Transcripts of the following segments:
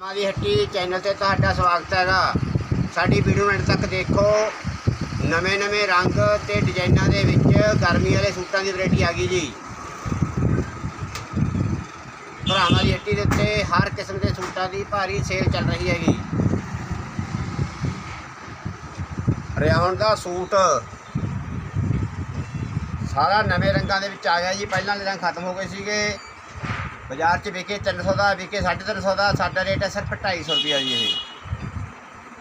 ਮਾਦੀ ਹੱਟੀ ਚੈਨਲ ਤੇ ਤੁਹਾਡਾ ਸਵਾਗਤ ਹੈਗਾ। ਸਾਡੀ ਵੀਡੀਓ ਐਂਡ ਤੱਕ ਦੇਖੋ। ਨਵੇਂ ਨਵੇਂ ਰੰਗ ਤੇ ਡਿਜ਼ਾਈਨਾਂ ਦੇ ਵਿੱਚ ਗਰਮੀ ਵਾਲੇ ਸੂਟਾਂ ਦੀ ਵੈਰਾਈਟੀ ਆ ਗਈ ਜੀ। ਭਰਾਵਾਂ ਦੀ ਹੱਟੀ ਦੇ ਉੱਤੇ ਹਰ ਕਿਸਮ ਦੇ ਸੂਟਾਂ ਦੀ ਭਾਰੀ ਸੇਲ ਚੱਲ ਰਹੀ ਹੈਗੀ। ਰਿਆਉਣ ਦਾ ਸੂਟ ਸਾਰਾ ਨਵੇਂ ਰੰਗਾਂ ਦੇ ਵਿੱਚ ਆ ਗਿਆ ਜੀ। ਪਹਿਲਾਂ ਵਾਲੇ ਰੰਗ ਖਤਮ ਹੋ ਗਏ ਸੀਗੇ। ਬਾਜ਼ਾਰ 'ਚ ਵਿਕੇ 300 ਦਾ, ਵਿਕੇ 350 ਦਾ, ਸਾਡਾ ਰੇਟ ਹੈ ਸਿਰਫ 250 ਰੁਪਿਆ ਜੀ ਇਹ।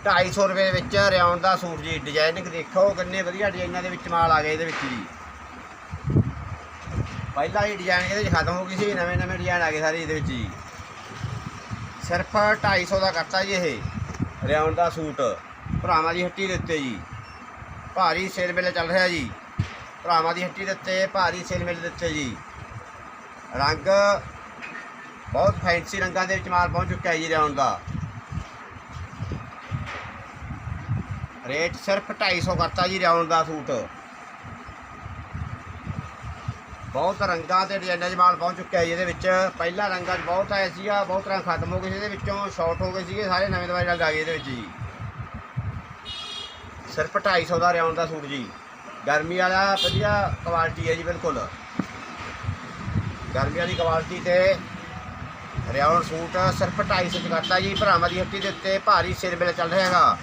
250 ਰੁਪਏ ਦੇ ਵਿੱਚ ਰਿਆਉਣ ਦਾ ਸੂਟ ਜੀ ਡਿਜ਼ਾਈਨਿੰਗ ਦੇਖੋ ਕਿੰਨੇ ਵਧੀਆ ਡਿਜ਼ਾਈਨਾਂ ਦੇ ਵਿੱਚ ਮਾਲ ਆ ਗਿਆ ਇਹਦੇ ਵਿੱਚ ਜੀ। ਪਹਿਲਾਂ ਹੀ ਡਿਜ਼ਾਈਨ ਇਹਦੇ 'ਚ ਖਤਮ ਹੋ ਗਈ ਸੀ, ਨਵੇਂ ਨਵੇਂ ਡਿਜ਼ਾਈਨ ਆ ਗਏ ਸਾਰੇ ਇਹਦੇ ਵਿੱਚ ਜੀ। ਸਿਰਫ 250 ਦਾ ਕਰਤਾ ਜੀ ਇਹ, ਰਿਆਉਣ ਦਾ ਸੂਟ। ਭਰਾਵਾਂ ਦੀ ਹੱਟੀ ਦੇ ਉੱਤੇ ਜੀ। ਭਾਰੀ ਸੇਲ ਮੇਲਾ ਚੱਲ ਰਿਹਾ ਜੀ। ਭਰਾਵਾਂ ਦੀ ਹੱਟੀ ਦੇ ਉੱਤੇ, ਭਾਰੀ ਸੇਲ ਮੇਲੇ ਦੇ ਉੱਤੇ ਜੀ। ਰੰਗ ਬਹੁਤ ਫੈਂਸੀ ਰੰਗਾਂ ਦੇ ਵਿੱਚ ਮਾਲ ਪਹੁੰਚ ਚੁੱਕਿਆ ਹੈ ਜੀ ਰਿਆਉਣ ਦਾ। ਰੇਟ ਸਿਰਫ 250 ਕਰਤਾ ਜੀ ਰਿਆਉਣ ਦਾ ਸੂਟ। ਬਹੁਤ ਰੰਗਾਂ ਤੇ ਡਿਜ਼ਾਈਨਾਂ 'ਚ ਮਾਲ ਪਹੁੰਚ ਚੁੱਕਿਆ ਜੀ ਇਹਦੇ ਵਿੱਚ। ਪਹਿਲਾ ਰੰਗਾਂ 'ਚ ਬਹੁਤ ਆਇਆ ਸੀਗਾ, ਬਹੁਤ ਰੰਗ ਖਤਮ ਹੋ ਗਏ ਸੀ ਇਹਦੇ ਵਿੱਚੋਂ ਸ਼ਾਰਟ ਹੋ ਗਏ ਸੀਗੇ, ਸਾਰੇ ਨਵੇਂ ਨਵੇਂ ਰੰਗ ਆ ਗਏ ਇਹਦੇ ਵਿੱਚ ਜੀ। ਸਿਰਫ 250 ਦਾ ਰਿਆਉਣ ਦਾ ਸੂਟ ਜੀ। ਗਰਮੀ ਵਾਲਾ ਵਧੀਆ ਕੁਆਲਿਟੀ ਹੈ ਜੀ, ਬਿਲਕੁਲ। ਗਰਮੀ ਵਾਲੀ ਕੁਆਲਿਟੀ ਤੇ ਰਿਆਉਣ ਸੂਟ ਸਿਰਫ 250 ਚ ਕਰਤਾ ਜੀ। ਭਰਾਵਾਂ ਦੀ ਹੱਟੀ ਦੇ ਉੱਤੇ ਭਾਰੀ ਸੇਲ ਮੇਲਾ ਚੱਲ ਰਿਹਾ ਹੈਗਾ।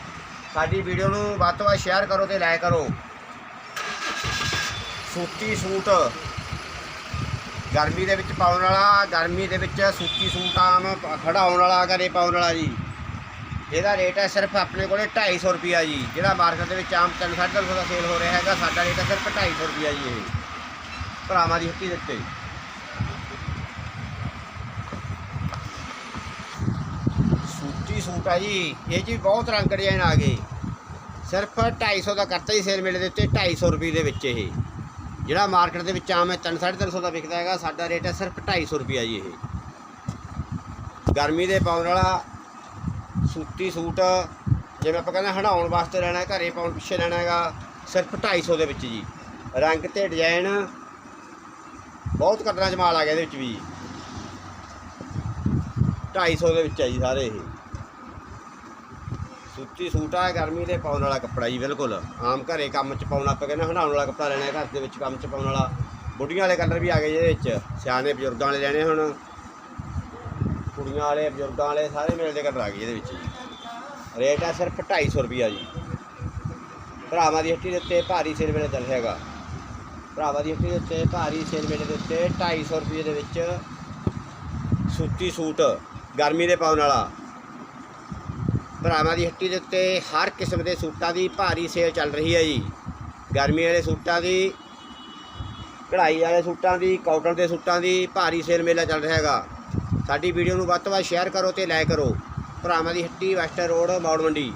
ਸਾਡੀ ਵੀਡੀਓ ਨੂੰ ਵੱਧ ਤੋਂ ਵੱਧ ਸ਼ੇਅਰ ਕਰੋ ਤੇ ਲਾਈਕ ਕਰੋ। ਸੂਤੀ ਸੂਟ। ਗਰਮੀ ਦੇ ਵਿੱਚ ਪਾਉਣ ਵਾਲਾ, ਗਰਮੀ ਦੇ ਵਿੱਚ ਸੂਤੀ ਸੂਟ ਆਮ ਖੜਾ ਖੜਾਉਣ ਵਾਲਾ, ਘਰੇ ਪਾਉਣ ਵਾਲਾ ਜੀ। ਇਹਦਾ ਰੇਟ ਹੈ ਸਿਰਫ ਆਪਣੇ ਕੋਲੇ 250 ਰੁਪਿਆ ਜੀ। ਜਿਹੜਾ ਮਾਰਕੀਟ ਦੇ ਵਿੱਚ ਆਮ 350 ਦਾ ਸੇਲ ਹੋ ਰਿਹਾ ਹੈਗਾ, ਸਾਡਾ ਰੇਟ ਹੈ ਸਿਰਫ 250 ਰੁਪਿਆ ਜੀ ਇਹ। ਭਰਾਵਾਂ ਦੀ ਹੱਟੀ ਦੇ ਉੱਤੇ ਸੂਤੀ ਸੂਟ ਆ ਜੀ। ਇਹ 'ਚ ਵੀ ਬਹੁਤ ਰੰਗ ਡਿਜ਼ਾਈਨ ਆ ਗਏ। ਸਿਰਫ 250 ਦਾ ਕਰਤਾ ਜੀ ਸੇਲ ਮੇਲੇ ਦੇ ਉੱਤੇ 250 ਰੁਪਏ ਦੇ ਵਿੱਚ ਇਹ। ਜਿਹੜਾ ਮਾਰਕੀਟ ਦੇ ਵਿੱਚ ਆਮ ਹੈ 350 ਦਾ ਵਿਕਦਾ ਹੈਗਾ। ਸਾਡਾ ਰੇਟ ਹੈ ਸਿਰਫ 250 ਰੁਪਿਆ ਜੀ ਇਹ। ਗਰਮੀ ਦੇ ਪਾਉਣ ਵਾਲਾ ਸੂਤੀ ਸੂਟ ਜਿਵੇਂ ਆਪਾਂ ਕਹਿੰਦੇ ਹਟਾਉਣ ਵਾਸਤੇ ਲੈਣਾ ਹੈ, ਘਰੇ ਪਾਉਣ ਪਿੱਛੇ ਲੈਣਾ ਹੈਗਾ ਸਿਰਫ 250 ਦੇ ਵਿੱਚ ਜੀ। ਰੰਗ ਤੇ ਡਿਜ਼ਾਈਨ ਬਹੁਤ ਕਲਰਾਂ ਜਮਾਲ ਆ ਗਿਆ ਇਹਦੇ ਵਿੱਚ ਵੀ। 250 ਦੇ ਵਿੱਚ ਹੈ ਜੀ ਸਾਰੇ ਇਹ। ਸੂਤੀ ਸੂਟ ਆ, ਗਰਮੀ ਦੇ ਪਾਉਣ ਵਾਲਾ ਕੱਪੜਾ ਜੀ, ਬਿਲਕੁਲ। ਆਮ ਘਰੇ ਕੰਮ ਚ ਪਾਉਣ ਆਪਾਂ ਕਹਿੰਦੇ ਹਟਾਉਣ ਵਾਲਾ ਕੱਪੜਾ ਲੈਣਾ, ਘਰ ਦੇ ਵਿੱਚ ਕੰਮ ਚ ਪਾਉਣ ਵਾਲਾ। ਬੁੱਢੀਆਂ ਵਾਲੇ ਕਲਰ ਵੀ ਆ ਗਏ ਜੀ ਇਹਦੇ ਵਿੱਚ। ਸਿਆਣੇ ਬਜ਼ੁਰਗਾਂ ਵਾਲੇ ਲੈਣੇ ਹੁਣ। ਕੁੜੀਆਂ ਵਾਲੇ, ਬਜ਼ੁਰਗਾਂ ਵਾਲੇ ਸਾਰੇ ਮੇਲ ਦੇ ਕਲਰ ਆ ਗਏ ਇਹਦੇ ਵਿੱਚ ਜੀ। ਰੇਟ ਹੈ ਸਿਰਫ 250 ਰੁਪਿਆ ਜੀ। ਭਰਾਵਾਂ ਦੀ ਹੱਟੀ ਦੇ ਉੱਤੇ ਭਾਰੀ ਸੇਲ ਮੇਲੇ ਚੱਲ ਹੈਗਾ। ਭਰਾਵਾਂ ਦੀ ਹੱਟੀ ਦੇ ਉੱਤੇ ਭਾਰੀ ਸੇਲ ਮੇਲੇ ਦੇ ਉੱਤੇ 250 ਰੁਪਏ ਦੇ ਵਿੱਚ ਸੂਤੀ ਸੂਟ, ਗਰਮੀ ਦੇ ਪਾਉਣ ਵਾਲਾ। ਭਰਾਵਾਂ ਦੀ ਹੱਟੀ ਦੇ ਉੱਤੇ ਹਰ ਕਿਸਮ ਦੇ ਸੂਟਾਂ ਦੀ ਭਾਰੀ ਸੇਲ ਚੱਲ ਰਹੀ ਹੈ ਜੀ। ਗਰਮੀ ਵਾਲੇ ਸੂਟਾਂ ਦੀ, ਕਢਾਈ ਵਾਲੇ ਸੂਟਾਂ ਦੀ ਕਾਟਨ ਦੇ ਸੂਟਾਂ ਦੀ ਭਾਰੀ ਸੇਲ ਮੇਲਾ ਚੱਲ ਰਿਹਾ ਹੈਗਾ। ਸਾਡੀ ਵੀਡੀਓ ਨੂੰ ਵੱਧ ਤੋਂ ਵੱਧ ਸ਼ੇਅਰ ਕਰੋ ਤੇ ਲਾਈਕ ਕਰੋ। ਭਰਾਵਾਂ ਦੀ ਹੱਟੀ ਵੈਸਟਰ ਰੋਡ ਮੌੜ ਮੰਡੀ।